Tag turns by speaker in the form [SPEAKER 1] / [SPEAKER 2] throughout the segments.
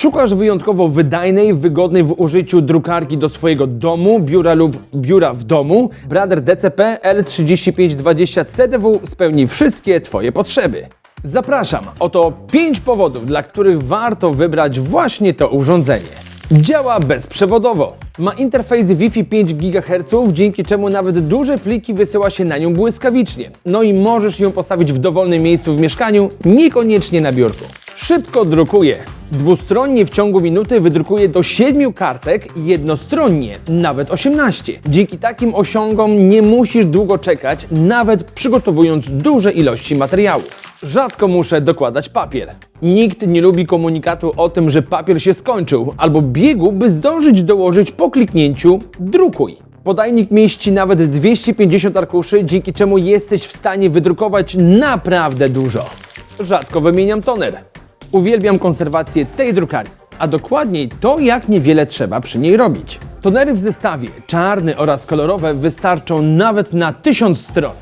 [SPEAKER 1] Szukasz wyjątkowo wydajnej, wygodnej w użyciu drukarki do swojego domu, biura lub biura w domu? Brother DCP L3520 CDW spełni wszystkie Twoje potrzeby. Zapraszam, oto 5 powodów, dla których warto wybrać właśnie to urządzenie. Działa bezprzewodowo. Ma interfejs Wi-Fi 5 GHz, dzięki czemu nawet duże pliki wysyła się na nią błyskawicznie. No i możesz ją postawić w dowolnym miejscu w mieszkaniu, niekoniecznie na biurku. Szybko drukuje. Dwustronnie w ciągu minuty wydrukuje do 7 kartek, jednostronnie nawet 18. Dzięki takim osiągom nie musisz długo czekać, nawet przygotowując duże ilości materiałów. Rzadko muszę dokładać papier. Nikt nie lubi komunikatu o tym, że papier się skończył, albo biegu, by zdążyć dołożyć po kliknięciu drukuj. Podajnik mieści nawet 250 arkuszy, dzięki czemu jesteś w stanie wydrukować naprawdę dużo. Rzadko wymieniam toner. Uwielbiam konserwację tej drukarki, a dokładniej to, jak niewiele trzeba przy niej robić. Tonery w zestawie, czarny oraz kolorowe, wystarczą nawet na 1000 stron.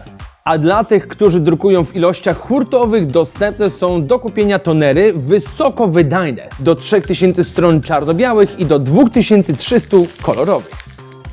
[SPEAKER 1] A dla tych, którzy drukują w ilościach hurtowych, dostępne są do kupienia tonery wysoko wydajne do 3000 stron czarno-białych i do 2300 kolorowych.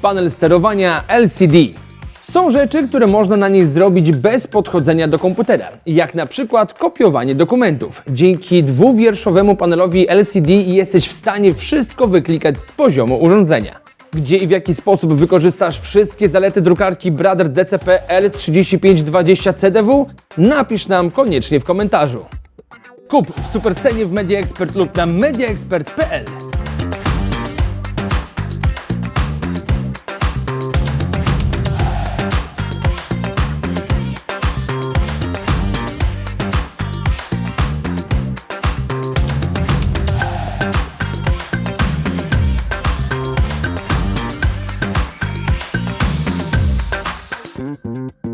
[SPEAKER 1] Panel sterowania LCD. Są rzeczy, które można na niej zrobić bez podchodzenia do komputera, jak na przykład kopiowanie dokumentów. Dzięki dwuwierszowemu panelowi LCD jesteś w stanie wszystko wyklikać z poziomu urządzenia. Gdzie i w jaki sposób wykorzystasz wszystkie zalety drukarki Brother DCP L3520 CDW? Napisz nam koniecznie w komentarzu. Kup w supercenie w Media Expert lub na mediaexpert.pl. Mm-hmm.